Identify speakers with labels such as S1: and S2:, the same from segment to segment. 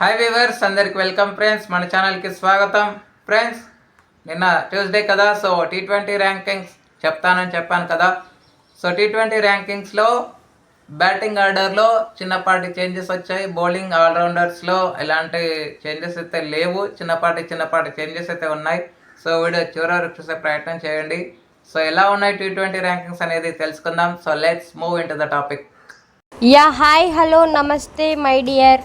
S1: Hi viewers అందరికి welcome friends మన ఛానల్కి స్వాగతం. ఫ్రెండ్స్ నిన్న ట్యూస్డే కదా సో టీ ట్వంటీ ర్యాంకింగ్స్ చెప్తానని చెప్పాను కదా. సో టీ ట్వంటీ ర్యాంకింగ్స్లో బ్యాటింగ్ ఆర్డర్లో చిన్నపాటి చేంజెస్ వచ్చాయి. బౌలింగ్ ఆల్రౌండర్స్లో ఎలాంటి చేంజెస్ అయితే లేవు. చిన్నపాటి చిన్నపాటి చేంజెస్ అయితే ఉన్నాయి. సో వీడియో చివరి చూసే ప్రయత్నం చేయండి. సో ఎలా ఉన్నాయి టీ ట్వంటీ ర్యాంకింగ్స్ అనేది తెలుసుకుందాం. So let's move in to the topic
S2: yeah hi hello namaste my dear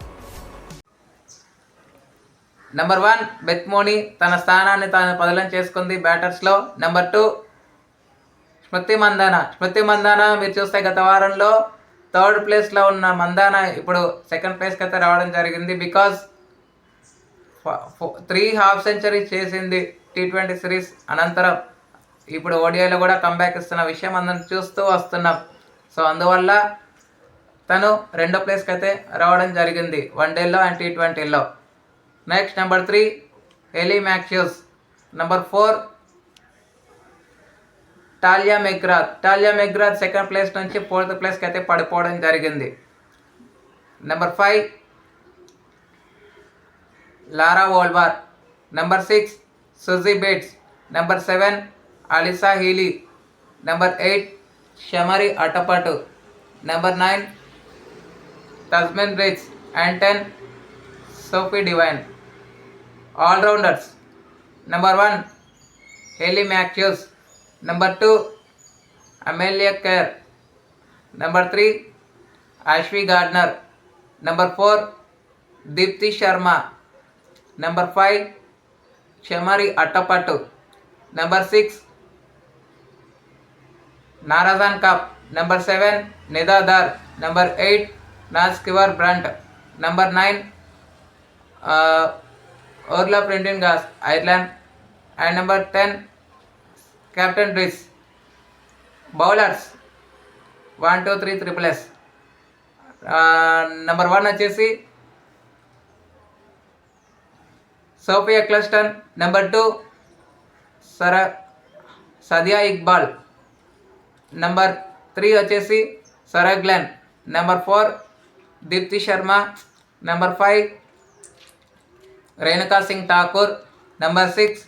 S1: number one బెత్మోని తన స్థానాన్ని తాను పదలం చేసుకుంది బ్యాటర్స్లో నెంబర్ టూ స్మృతి మందాన స్మృతి మందాన మీరు చూస్తే గత వారంలో థర్డ్ ప్లేస్లో ఉన్న మందాన ఇప్పుడు సెకండ్ ప్లేస్కి అయితే రావడం జరిగింది బికాజ్ త్రీ హాఫ్ సెంచరీ చేసింది టీ ట్వంటీ సిరీస్ అనంతరం. ఇప్పుడు ఓడిఐలో కూడా కంబ్యాక్ ఇస్తున్న విషయం అందరం చూస్తూ వస్తున్నాం. సో అందువల్ల తను రెండో ప్లేస్కి అయితే రావడం జరిగింది. వన్ డేలో అండ్ టీ ట్వంటీలో next number three Ellyse number four Tahlia McGrath Tahlia McGrath second place నుంచి ఫోర్త్ ప్లేస్కి అయితే పడిపోవడం జరిగింది. Number five Laura Wolvaardt number six Suzie Bates number seven Alyssa Healy number eight Chamari Athapaththu number nine Tazmin Brits and ten Sophie Devine. All rounders. Number one, Haley Matthews. Number two, Amelia Kerr. Number three, Ashvi Gardner. Number four, Deepthi Sharma. Number five, Shemari Attapattu. Number six, Narazan Cup. Number seven, Neda Dar. Number eight, Naskivar Brandt. Number nine, Orla Prendergast Ireland and number ten captain డ్రిస్ bowlers one two three triple S number one వచ్చేసి Sophia Ecclestone number two సర Sadia Iqbal number three వచ్చేసి Sarah Glenn number four Deepti Sharma number five Renuka Singh Thakur number six.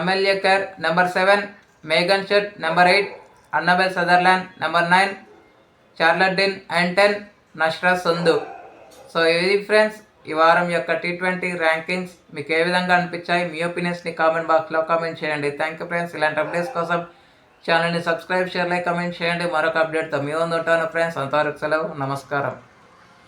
S1: Amelia Kerr number seven. Megan Schutt number eight. Annabel Sutherland number nine. Charlie Dean and ten. Nashra Sandhu so ఇది friends ఈ వారం యొక్క T twenty rankings మీకు ఏ విధంగా అనిపించాయి? మీ ఒపీనియన్స్ని కామెంట్ బాక్స్లో కామెంట్ చేయండి. Thank you friends. ఇలాంటి అప్డేట్స్ కోసం ఛానల్ని సబ్స్క్రైబ్ షేర్ లైక్ కామెంట్ చేయండి. మరొక అప్డేట్తో మీ ముందు ఉంటాను ఫ్రెండ్స్. అంతవరకు సెలవు. నమస్కారం.